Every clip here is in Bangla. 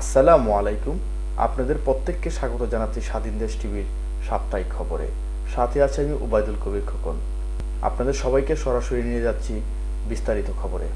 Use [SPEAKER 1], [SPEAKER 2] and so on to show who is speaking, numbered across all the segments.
[SPEAKER 1] আসসালামু আলাইকুম। আপনাদের প্রত্যেককে স্বাগত জানাচ্ছি স্বাধীন দেশ টিভির সাপ্তাহিক খবরে। সাথে আছে আমি উবায়দুল কবির খোকন। আপনাদের সবাইকে সরাসরি নিয়ে যাচ্ছি বিস্তারিত খবরে।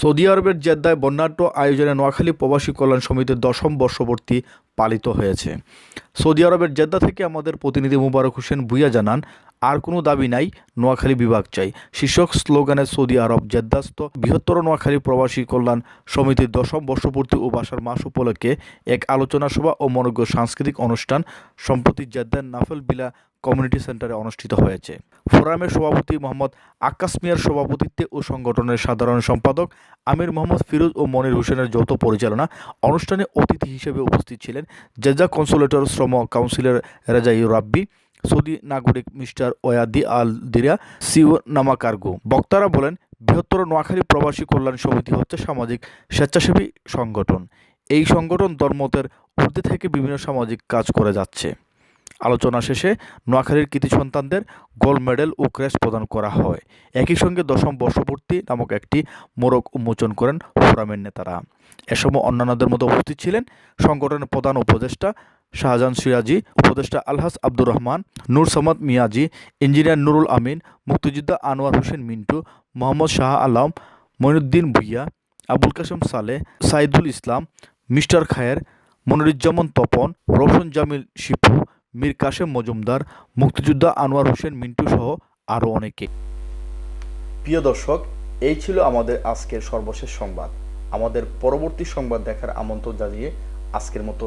[SPEAKER 1] সৌদি আরবের জেদ্দায় বর্ণাঢ্য আয়োজনে নোয়াখালী প্রবাসী কল্যাণ সমিতির দশম বর্ষবর্তী পালিত হয়েছে। সৌদি আরবের জেদ্দা থেকে আমাদের প্রতিনিধি মুবারক হোসেন ভুইয়া জানান আর কোনো দাবি নাই, নোয়াখালী বিভাগ চাই। শীর্ষক স্লোগানে সৌদি আরব জেদ্দাস্থ বৃহত্তর নোয়াখালী প্রবাসী কল্যাণ সমিতির দশম বর্ষপূর্তি ও বাসার মাস উপলক্ষে এক আলোচনা সভা ও মনোজ্ঞ সাংস্কৃতিক অনুষ্ঠান সম্প্রতি জেদ্দার নাফেল বিলা কমিউনিটি সেন্টারে অনুষ্ঠিত হয়েছে। ফোরামের সভাপতি মোহাম্মদ আক্কাস মিয়ার সভাপতিত্বে ও সংগঠনের সাধারণ সম্পাদক আমির মোহাম্মদ ফিরোজ ও মনির হোসেনের যৌথ পরিচালনা অনুষ্ঠানে অতিথি হিসেবে উপস্থিত ছিলেন জেজা কনসুলেটর শ্রম কাউন্সিলর রেজাই রাব্বি সৌদি নাগরিক mister Wadi Al Dira CEO নামা কার্গো বক্তারা বলেন, বৃহত্তর নোয়াখালী প্রবাসী কল্যাণ সমিতি হচ্ছে সামাজিক স্বেচ্ছাসেবী সংগঠন। এই সংগঠন ধর্মতের ঊর্ধ্বে থেকে বিভিন্ন সামাজিক কাজ করে যাচ্ছে। আলোচনা শেষে নোয়াখালীর কৃতি সন্তানদের গোল্ড মেডেল ও ক্রেস্ট প্রদান করা হয়। একই সঙ্গে দশম বর্ষপূর্তি নামক একটি মোড়ক উন্মোচন করেন ফোরামের নেতারা। এ সময় অন্যান্যদের মধ্যে উপস্থিত ছিলেন সংগঠনের প্রধান উপদেষ্টা শাহজাহান সিরাজি, উপদেষ্টা আলহাস আব্দুর রহমান, নূর সামাদ মিয়াজি, ইঞ্জিনিয়ার নুরুল আমিন, মুক্তিযোদ্ধা আনোয়ার হোসেন মিন্টু, মোহাম্মদ শাহ আলম মঈনুদ্দিন ভুইয়া, আবুল কাসেম সালে সাইদুল ইসলাম, মিস্টার খায়ের, মনিরুজ্জামান তপন রোশন জামিল শিপু, মীর কাশেম মজুমদার, মুক্তিযোদ্ধা আনোয়ার হোসেন মিন্টু সহ আরও অনেকে। প্রিয় দর্শক, এই ছিল আমাদের আজকের সর্বশেষ সংবাদ। আমাদের পরবর্তী সংবাদ দেখার আমন্ত্রণ জানিয়ে আজকের মতো